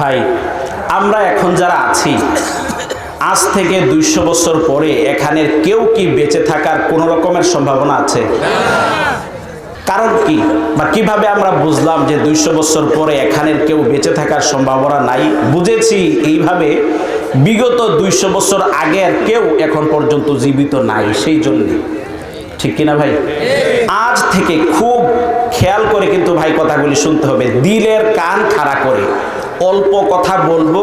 ভাই, আমরা এখন যারা আছি, আজ থেকে দুইশো বছর পরে এখানের কেউ কি বেঁচে থাকার কোনো রকমের সম্ভাবনা আছে? কারণ কি? বা কীভাবে আমরা বুঝলাম যে দুইশো বছর পরে এখানের কেউ বেঁচে থাকার সম্ভাবনা নাই? বুঝেছি এইভাবে বিগত দুইশো বছর আগের কেউ এখন পর্যন্ত জীবিত নাই, সেই জন্যে। ঠিক কিনা ভাই? আজ থেকে খুব খেয়াল করে কিন্তু ভাই কথাগুলি শুনতে হবে। দিলের কান খাড়া করে। অল্প কথা বলব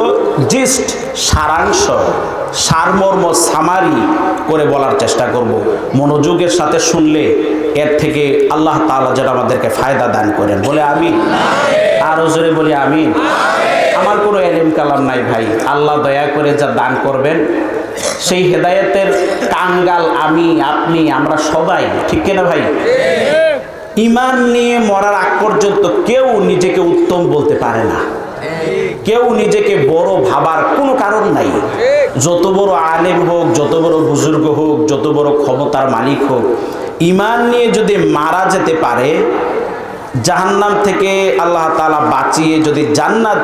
জিস্ট সারাংশ, সারমর্ম সামারি করে বলার চেষ্টা করব। মনোযোগের সাথে শুনলে এর থেকে আল্লাহ তাআলা যেন আমাদেরকে ফায়দা দান করেন। বলে আমি আরও জোরে বলি আমি আমার কোনো এলিম কালাম নাই ভাই। আল্লাহ দয়া করে যা দান করবেন, সেই হেদায়েতের কাঙ্গাল আমি, আপনি, আমরা সবাই, ঠিক কিনা ভাই? ইমান নিয়ে মরার আগ পর্যন্ত কেউ নিজেকে উত্তম বলতে পারে না। কেউ নিজেকে বড় ভাবার কোনো কারণ নাই। যত বড় আলেম হোক, যত বড় বুজুর্গ হোক, যত বড় ক্ষমতার মালিক হোক, ইমান নিয়ে যদি মারা যেতে পারে, জাহান্নাম থেকে আল্লাহ তাআলা বাঁচিয়ে যদি জান্নাত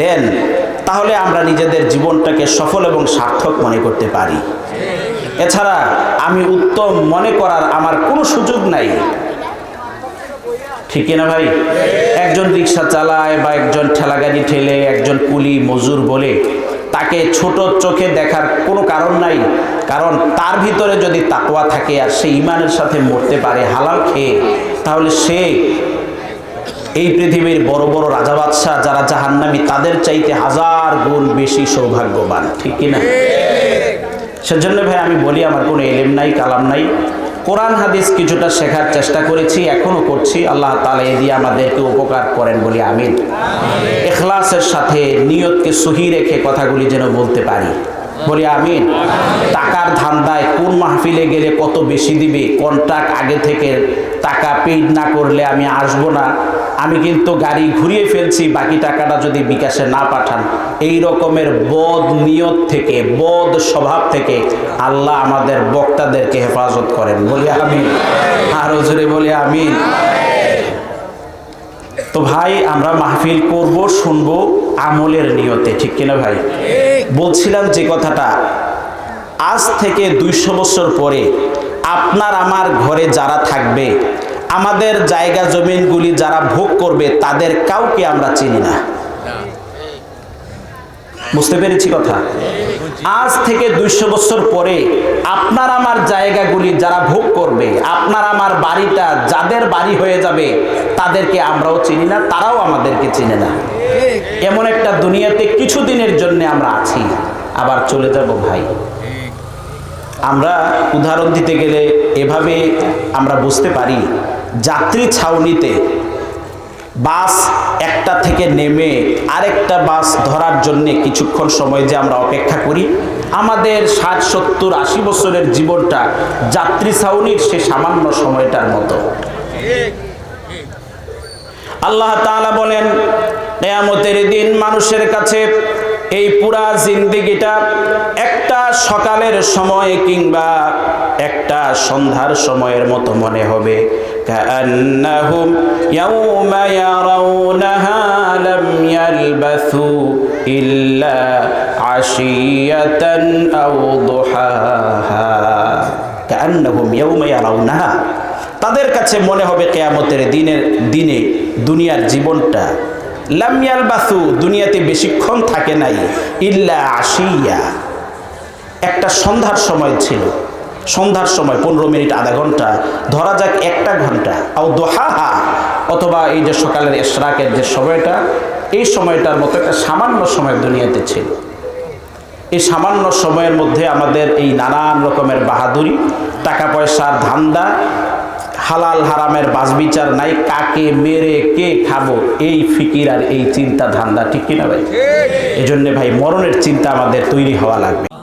দেন, তাহলে আমরা নিজেদের জীবনটাকে সফল এবং সার্থক মনে করতে পারি। এছাড়া আমি উত্তম মনে করার আমার কোনো সুযোগ নাই। ঠিক না ভাই? একজন রিক্সা চালায় বা একজন ঠেলা গাড়ি ঠেলে একজন কুলি, মজুর বলে, তাকে ছোট চোখে দেখার কোনো কারণ নাই। কারণ তার ভিতরে যদি তাকওয়া থাকে আর সে ইমানের সাথে মরতে পারে, হালাল খেয়ে, তাহলে সে এই পৃথিবীর বড় বড় রাজা বাদশাহ যারা জাহান্নামী, তাদের চাইতে হাজার গুণ বেশি সৌভাগ্যবান, ঠিক কিনা? সেজন্য ভাই, আমি বলি, আমার কোনো এলেম নাই, কালাম নাই। কোরআন হাদিস কিছুটা শেখার চেষ্টা করেছি, এখনও করছি। আল্লাহ তালা এ দিয়ে আমাদেরকে উপকার করেন বলি আমিন। এখলাসের সাথে নিয়তকে সহি রেখে কথাগুলি যেন বলতে পারি। বলি আমিন। টাকার ধান্দায় কোন মাহফিলে গেলে কত বেশি দিবে? কন্ট্রাক্ট আগে থেকে টাকা পেইড না করলে আমি আসব না। আমি কিন্তু গাড়ি ঘুরিয়ে ফেলছি, বাকি টাকাটা যদি বিকাশে না পাঠান। এই রকমের বদ নিয়ত থেকে, বদ স্বভাব থেকে আল্লাহ আমাদের বক্তাদেরকে হেফাজত করেন। বলি আমি আরও জোরে বলি আমি তো ভাই, আমরা মাহফিল করব, শুনব আমলের নিয়তে, ঠিক কিনা ভাই? বলছিলাম যে কথাটা, আজ থেকে দুইশো বছর পরে আপনার আমার ঘরে যারা থাকবে আমাদের জায়গা জমিনগুলি যারা ভোগ করবে, তাদের কাউকে আমরা চিনি না। বুঝতে পেরেছি কথা? আজ থেকে দুইশো বছর পরে আপনার আমার জায়গাগুলি যারা ভোগ করবে, আপনার আমার বাড়িটা যাদের বাড়ি হয়ে যাবে, তাদেরকে আমরাও চিনি না, তারাও আমাদেরকে চিনে না। এমন একটা দুনিয়াতে কিছুদিনের জন্য আমরা আছি, আবার চলে যাব ভাই। আমরা উদাহরণ দিতে গেলে এভাবে আমরা বুঝতে পারি যাত্রী ছাউনিতে বাস একটা থেকে নেমে আরেকটা বাস ধরার জন্য কিছুক্ষণ সময় যে আমরা অপেক্ষা করি। আমাদের ষাট, সত্তর, আশি বছরের জীবনটা যাত্রী ছাউনির সে সামান্য সময়টার মতো। আল্লাহ তাআলা বলেন, কেয়ামতের দিন মানুষের কাছে এই পুরা জিন্দিগিটা একটা সকালের সময় কিংবা একটা সন্ধ্যার সময়ের মতো মনে হবে। كأنهم يوم يرونها لم يلبثوا إلا عشية أو ضحاها كأنهم يوم يرونها তাদের কাছে মনে হবে কেয়ামতের দিনের দিনে দুনিয়ার জীবনটা লামিয়াল বাসু দুনিয়াতে বেশিক্ষণ থাকে নাই ইল্লা আসিয়া একটা সন্ধ্যার সময় ছিল সন্ধ্যার সময় পনেরো মিনিট আধা ঘণ্টা। ধরা যাক একটা ঘণ্টা। আও দোহাহা অথবা এই যে সকালের এশরাকের যে সময়টা এই সময়টার মতো একটা সামান্য সময় দুনিয়াতে ছিল। এই সামান্য সময়ের মধ্যে আমাদের এই নানান রকমের বাহাদুরি টাকা পয়সার ধান্দা হালাল হারামের বাজবিচার নাই কাকে মেরে কে খাব এই ফিকির আর এই চিন্তা ধান্দা ঠিক কিনা ভাই? এই জন্যে ভাই মরণের চিন্তা আমাদের তৈরি হওয়া লাগবে।